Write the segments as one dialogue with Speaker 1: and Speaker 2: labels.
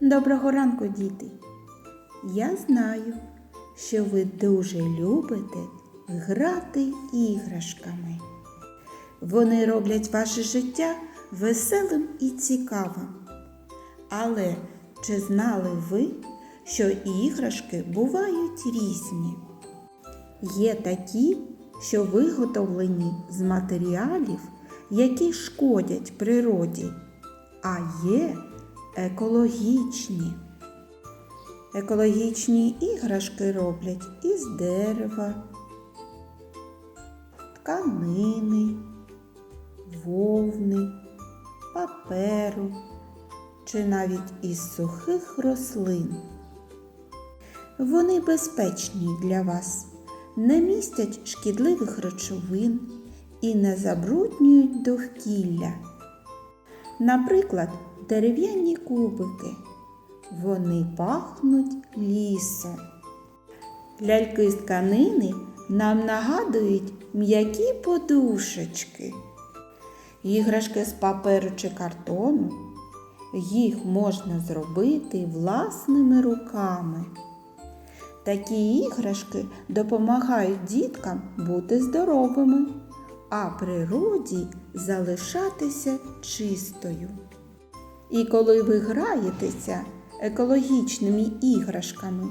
Speaker 1: Доброго ранку, діти! Я знаю, що ви дуже любите грати іграшками. Вони роблять ваше життя веселим і цікавим. Але чи знали ви, що іграшки бувають різні? Є такі, що виготовлені з матеріалів, які шкодять природі, а є екологічні. Екологічні іграшки роблять із дерева, тканини, вовни, паперу чи навіть із сухих рослин. Вони безпечні для вас, не містять шкідливих речовин і не забруднюють довкілля. Наприклад, дерев'яні кубики. Вони пахнуть лісом. Ляльки з тканини нам нагадують м'які подушечки. Іграшки з паперу чи картону. Їх можна зробити власними руками. Такі іграшки допомагають діткам бути здоровими, а природі залишатися чистою. І коли ви граєтеся екологічними іграшками,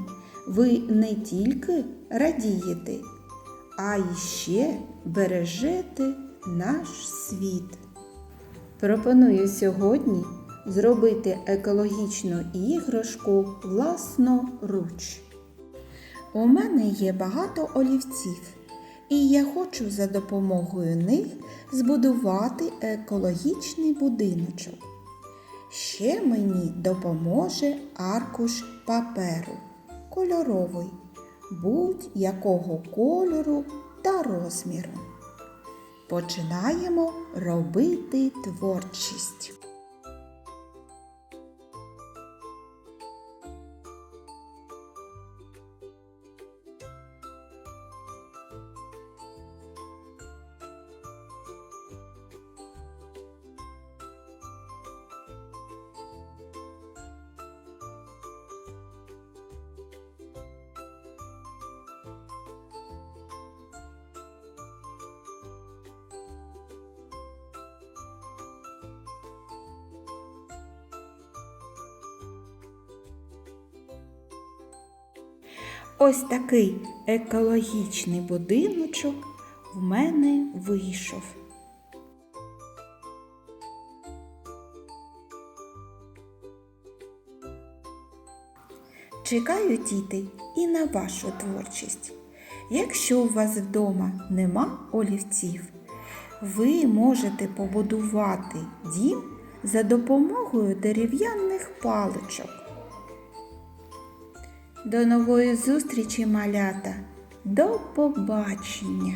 Speaker 1: ви не тільки радієте, а ще бережете наш світ. Пропоную сьогодні зробити екологічну іграшку власноруч. У мене є багато олівців, і я хочу за допомогою них збудувати екологічний будиночок. Ще мені допоможе аркуш паперу кольоровий, будь-якого кольору та розміру. Починаємо робити творчість. Ось такий екологічний будиночок в мене вийшов. Чекаю, діти, і на вашу творчість. Якщо у вас вдома нема олівців, ви можете побудувати дім за допомогою дерев'яних паличок. До нової зустрічі, малята! До побачення!